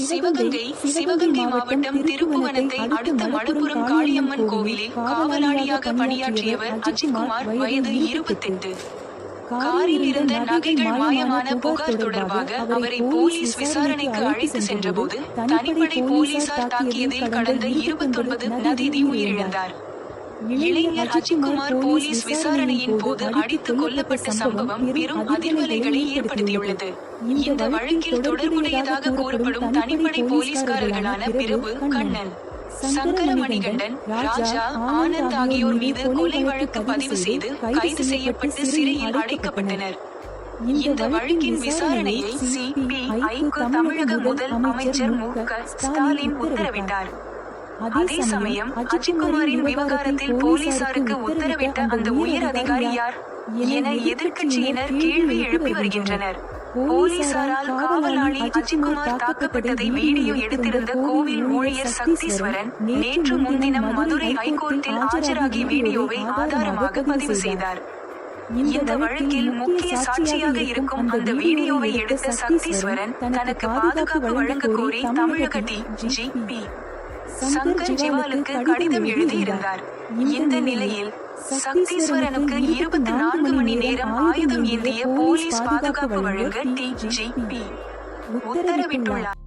சிவகங்கை சிவகங்கை மாவட்டம் திருப்புவனத்தை அடுத்த மணப்புரம் காளியம்மன் கோவிலில் காவலாளியாக பணியாற்றியவர் அஜித்குமார் வயது இருபத்தெட்டு. காரில் இருந்த நகைகள் மாயமான புகார் தொடர்பாக அவரை போலீஸ் விசாரணைக்கு அழைத்து சென்றபோது தனிப்படை போலீசார் தாக்கியதில் கடந்த இருபத்தொன்பது நதிதி உயிரிழந்தார் இளைஞர் அஜித்குமார் போலீஸ் விசாரணையின் போது அடித்து கொல்லப்பட்ட சம்பவம் பெரும் அதிர்வலைகளை ஏற்படுத்தியுள்ளது. இந்த வழக்கில் தொடர்புடையதாக கூறப்படும் தனிப்படை போலீஸ்காரர்களான பிரபு கண்ணன். சங்கர மணிகண்டன் ராஜா ஆனந்த் ஆகியோர் மீது கொலை வழக்கு பதிவு செய்து கைது செய்யப்பட்டு சிறையில் அடைக்கப்பட்டனர். இந்த வழக்கின் விசாரணையை சிபிஐக்கு தமிழக முதல் அமைச்சர் மு க ஸ்டாலின் உத்தரவிட்டார். அதே சமயம் அஜித்குமாரின் விவகாரத்தில் போலீசாருக்கு உத்தரவிட்ட அந்த உயர் அதிகாரி யார் என எதிர்க்கட்சியினர் கேள்வி எழுப்பி வருகின்றனர். போலீசாரால் காவலாளி அஜித்குமார் தாக்கப்பட்டதை வீடியோ எடுத்திருந்த கோவில் ஊழியர் சக்தீஸ்வரன் நேற்று முன்தினம் மதுரை ஹைகோர்ட்டில் ஆஜராகி வீடியோவை ஆதாரமாக பதிவு செய்தார். இந்த வழக்கில் முக்கிய சாட்சியாக இருக்கும் அந்த வீடியோவை எடுத்த சக்தீஸ்வரன் தனக்கு பாதுகாப்பு வழங்க கோரி தமிழக டி ஜி பி. சங்கர் ஜிவாலுக்கு கடிதம் எழுதியிருந்தார். இந்த நிலையில் சக்தீஸ்வரனுக்கு இருபத்தி நான்கு மணி நேரம் ஆயுதம் ஏந்திய போலீஸ் பாதுகாப்பு வழங்க டி ஜி பி உத்தரவிட்டுள்ளார்.